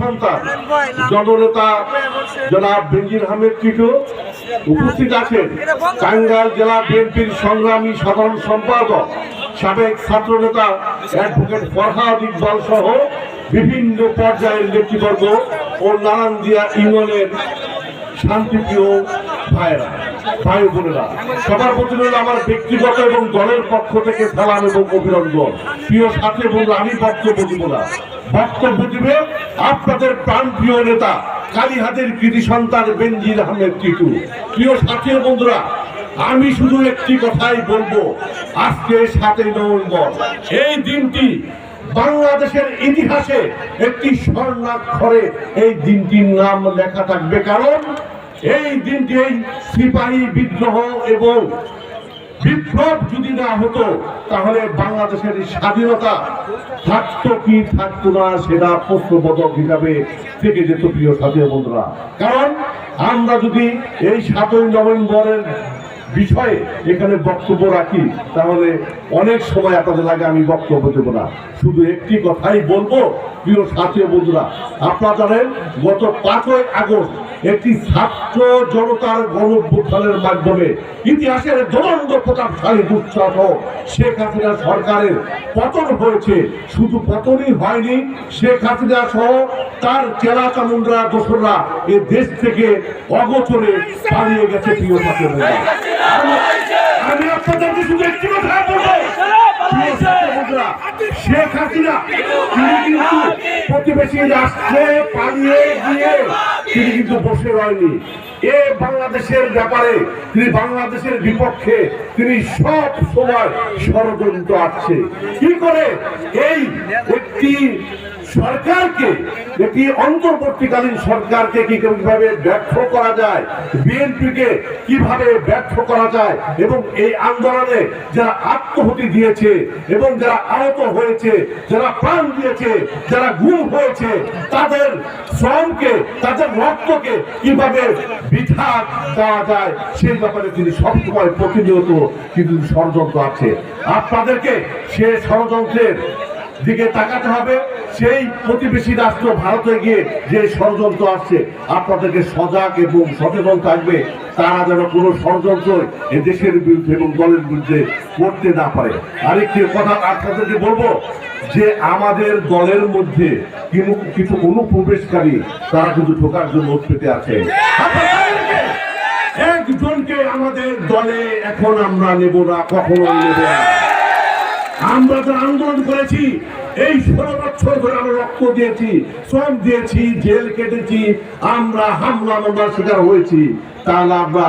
সন্তান। জননেতা জনাব বেঞ্জির আহমেদ টিটু উপস্থিত আছেন। টাঙ্গাইল জেলা বিএনপির সংগ্রামী সাধারণ সম্পাদক সাবেক ছাত্রনেতা অ্যাডভোকেট ফরহাদ ইকবাল সহ বিভিন্ন পর্যায়ের নেতৃবর্গ ও নানান দিয়া ইউনিয়নের শান্তিপ্রিয় ভাইয়েরা ভাই বোনেরা সবার প্রতি রইল আমার ব্যক্তিগত এবং দলের পক্ষ থেকে সালাম এবং অভিনন্দন। প্রিয় সাথে বন্ধু আমি বক্তব্য দিব না। বক্তব্য দিবে আপনাদের প্রাণ প্রিয় নেতা, কালীহাতের কৃতি সন্তান বেনজির আহমেদ টিটু। প্রিয় সাথী বন্ধুরা, আমি শুধু একটি কথাই বলব, আজকে সাতই নভেম্বর, এই দিনটি বাংলাদেশের ইতিহাসে একটি স্বর্ণাক্ষরে এই দিনটির নাম লেখা থাকবে। কারণ এই দিনটি এই সিপাহী বিদ্রোহ এবং বিপ্লব যদি না হতো, তাহলে বাংলাদেশের স্বাধীনতা থাকতো কি থাকতো না সেটা প্রশ্নবোধক হিসাবে থেকে যেত প্রিয় সাথী বন্ধুরা। কারণ আমরা যদি এই সাতই নভেম্বরের বিষয়ে এখানে বক্তব্য রাখি, তাহলে অনেক সময় আপনাদের লাগে আমি বক্তব্য দেবো না। শুধু একটি কথাই বলব, প্রিয় সাথী বন্ধুরা, আপনারা জানেন গত পাঁচই আগস্ট একটি ছাত্র জনতার গণভ্যুত্থানের মাধ্যমে ইতিহাসের জনন্দ প্রতাপশালী দুঃসাহ শেখ হাসিনা সরকারের পতন হয়েছে। শুধু পতনই হয়নি, শেখ হাসিনা সহ তার চেলা চামুন্ডরা দোসররা এ দেশ থেকে অগোচরে পালিয়ে গেছে প্রিয় আমি- আপনাদেরকে শুধু একটি কথা বলব। শেখ হাসিনা, তিনি কিন্তু প্রতিবেশী রাষ্ট্রে পালিয়ে গিয়ে তিনি কিন্তু বসে রয়নি। এ বাংলাদেশের ব্যাপারে, তিনি বাংলাদেশের বিপক্ষে, তিনি সব সময় ষড়যন্ত্র আছে কি করে? এই একটি সরকারকে একটি অন্তর্বর্তীকালীন সরকারকে কি কীভাবে ব্যর্থ করা যায়, বিএনপিকে কীভাবে ব্যর্থ করা যায়, এবং এই আন্দোলনে যারা আত্মহতি দিয়েছে, এবং যারা আহত হয়েছে, যারা প্রাণ দিয়েছে, যারা গুম হয়েছে, তাদের শ্রমকে, তাদের রক্তকে কীভাবে বৃথা দেওয়া যায়, সেই ব্যাপারে তিনি সবসময় প্রতিনিয়ত কিন্তু ষড়যন্ত্র আছে। আপনাদেরকে সে ষড়যন্ত্রের দিকে তাকাতে হবে। সেই প্রতিবেশী রাষ্ট্র ভারতে গিয়ে যে ষড়যন্ত্র আসছে, আপনাদেরকে সজাগ এবং সচেতন থাকবে, তারা যেন কোনো ষড়যন্ত্র দেশের বিরুদ্ধে এবং দলের বিরুদ্ধে করতে না পারে। আরেকটি কথা আপনাদেরকে বলব, যে আমাদের দলের মধ্যে কিছু- অনুপ্রবেশকারী, তারা কিন্তু ঢোকার জন্য পেতে আছে। একজনকে আমাদের দলে এখন আমরা নেব না কখনো নেব না। আমরা তো আন্দোলন করেছি। এই ষোলো বছর ধরে আমরা রক্ত দিয়েছি, শ্রম দিয়েছি, জেল কেটেছি, আমরা হামলা মামলা শিকার হয়েছি। তাহলে আমরা